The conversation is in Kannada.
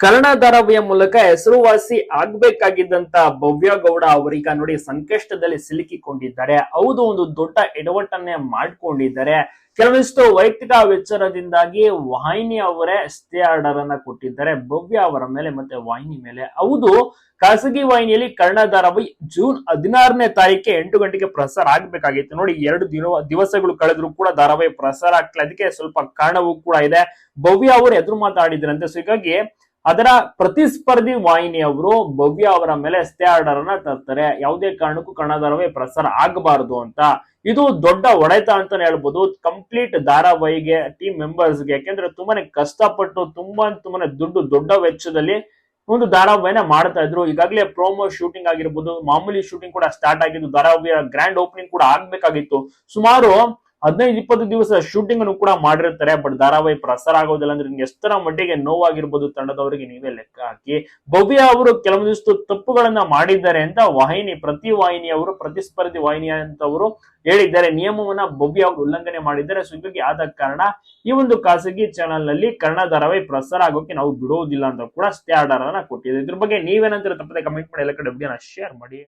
ಕನ್ನಡ ಧಾರಾವಾಹಿಯ ಮೂಲಕ ಹೆಸರುವಾಸಿ ಆಗ್ಬೇಕಾಗಿದ್ದಂತ ಭವ್ಯ ಗೌಡ ಅವರೀಗ ನೋಡಿ ಸಂಕಷ್ಟದಲ್ಲಿ ಸಿಲುಕಿಕೊಂಡಿದ್ದಾರೆ. ಹೌದು, ಒಂದು ದೊಡ್ಡ ಎಡವಟ್ಟನ್ನೇ ಮಾಡ್ಕೊಂಡಿದ್ದಾರೆ. ಕೆಲವೊಂದಿಷ್ಟು ವೈಯಕ್ತಿಕ ವಿಚಾರದಿಂದಾಗಿ ವಾಹಿನಿ ಅವರೇ ಸ್ಟೇ ಆರ್ಡರ್ ಅನ್ನ ಕೊಟ್ಟಿದ್ದಾರೆ. ಭವ್ಯ ಅವರ ಮೇಲೆ ಮತ್ತೆ ವಾಹಿನಿ ಮೇಲೆ. ಹೌದು, ಖಾಸಗಿ ವಾಹಿನಿಯಲ್ಲಿ ಕನ್ನಡ ಧಾರಾವಾಹಿ ಜೂನ್ ಹದಿನಾರನೇ ತಾರೀಕೆ ಎಂಟು ಗಂಟೆಗೆ ಪ್ರಸಾರ ಆಗ್ಬೇಕಾಗಿತ್ತು. ನೋಡಿ, ಎರಡು ದಿನ, ದಿವಸಗಳು ಕಳೆದ್ರು ಕೂಡ ಧಾರಾವಾಹಿ ಪ್ರಸಾರ ಆಗ್ತಿಲ್ಲ. ಅದಕ್ಕೆ ಸ್ವಲ್ಪ ಕಾರಣವೂ ಕೂಡ ಇದೆ. ಭವ್ಯ ಅವರು ಎದುರು ಮಾತಾಡಿದ್ರಂತೆ. ಸೊ ಹೀಗಾಗಿ ಅದರ ಪ್ರತಿಸ್ಪರ್ಧಿ ವಾಹಿನಿಯವರು ಭವ್ಯ ಅವರ ಮೇಲೆ ಸ್ಟೇ ಆರ್ಡರ್ ಅನ್ನ ತರ್ತಾರೆ. ಯಾವುದೇ ಕಾರಣಕ್ಕೂ ಕನ್ನಡ ಪ್ರಸಾರ ಆಗಬಾರದು ಅಂತ. ಇದು ದೊಡ್ಡ ಒಡೆತ ಅಂತಾನೆ ಹೇಳ್ಬೋದು. ಕಂಪ್ಲೀಟ್ ಧಾರಾವಾಹಿಗೆ ಟೀಮ್ ಮೆಂಬರ್ಸ್ಗೆ ಯಾಕೆಂದ್ರೆ ತುಂಬಾನೇ ಕಷ್ಟಪಟ್ಟು ತುಂಬಾ ತುಂಬಾನೇ ದುಡ್ಡು ದೊಡ್ಡ ವೆಚ್ಚದಲ್ಲಿ ಒಂದು ಧಾರಾವಾಹಿನ ಮಾಡ್ತಾ ಇದ್ರು. ಈಗಾಗಲೇ ಪ್ರೋಮೋ ಶೂಟಿಂಗ್ ಆಗಿರ್ಬೋದು, ಮಾಮೂಲಿ ಶೂಟಿಂಗ್ ಕೂಡ ಸ್ಟಾರ್ಟ್ ಆಗಿದ್ದು, ಧಾರಾವಾಹಿಯ ಗ್ರ್ಯಾಂಡ್ ಓಪನಿಂಗ್ ಕೂಡ ಆಗ್ಬೇಕಾಗಿತ್ತು. ಸುಮಾರು ಹದಿನೈದು, ಇಪ್ಪತ್ತು ದಿವಸ ಶೂಟಿಂಗ್ ಅನ್ನು ಕೂಡ ಮಾಡಿರ್ತಾರೆ ಬಟ್ ಧಾರಾವಾಹಿ ಪ್ರಸಾರ ಆಗೋದಿಲ್ಲ ಅಂದ್ರೆ ನಿಮ್ಗೆ ಎಷ್ಟರ ಮಟ್ಟಿಗೆ ನೋವಾಗಿರ್ಬೋದು ತಂಡದವರಿಗೆ ನೀವೇ ಲೆಕ್ಕ ಹಾಕಿ. ಭವ್ಯ ಅವರು ಕೆಲವೊಂದಿಷ್ಟು ತಪ್ಪುಗಳನ್ನ ಮಾಡಿದ್ದಾರೆ ಅಂತ ವಾಹಿನಿ, ಪ್ರತಿ ವಾಹಿನಿಯವರು, ಪ್ರತಿಸ್ಪರ್ಧಿ ವಾಹಿನಿ ಅಂತವರು ಹೇಳಿದ್ದಾರೆ. ನಿಯಮವನ್ನ ಭವ್ಯ ಅವರು ಉಲ್ಲಂಘನೆ ಮಾಡಿದ್ದಾರೆ. ಸೊ ಆದ ಕಾರಣ ಈ ಒಂದು ಖಾಸಗಿ ಚಾನೆಲ್ನಲ್ಲಿ ಕನ್ನಡ ಧಾರಾವಾಹಿ ಪ್ರಸಾರ ಆಗೋಕೆ ನಾವು ಬಿಡೋದಿಲ್ಲ ಅಂತ ಕೂಡ ಸ್ಟೇ ಆರ್ಡರ್ ಅನ್ನ ಕೊಟ್ಟಿದೆ ಇದ್ರ ಬಗ್ಗೆ ನೀವೇನಂತಾರೆ ತಪ್ಪದೆ ಕಮೆಂಟ್ ಮಾಡಿ, ಎಲ್ಲ ಕಡೆ ಶೇರ್ ಮಾಡಿ.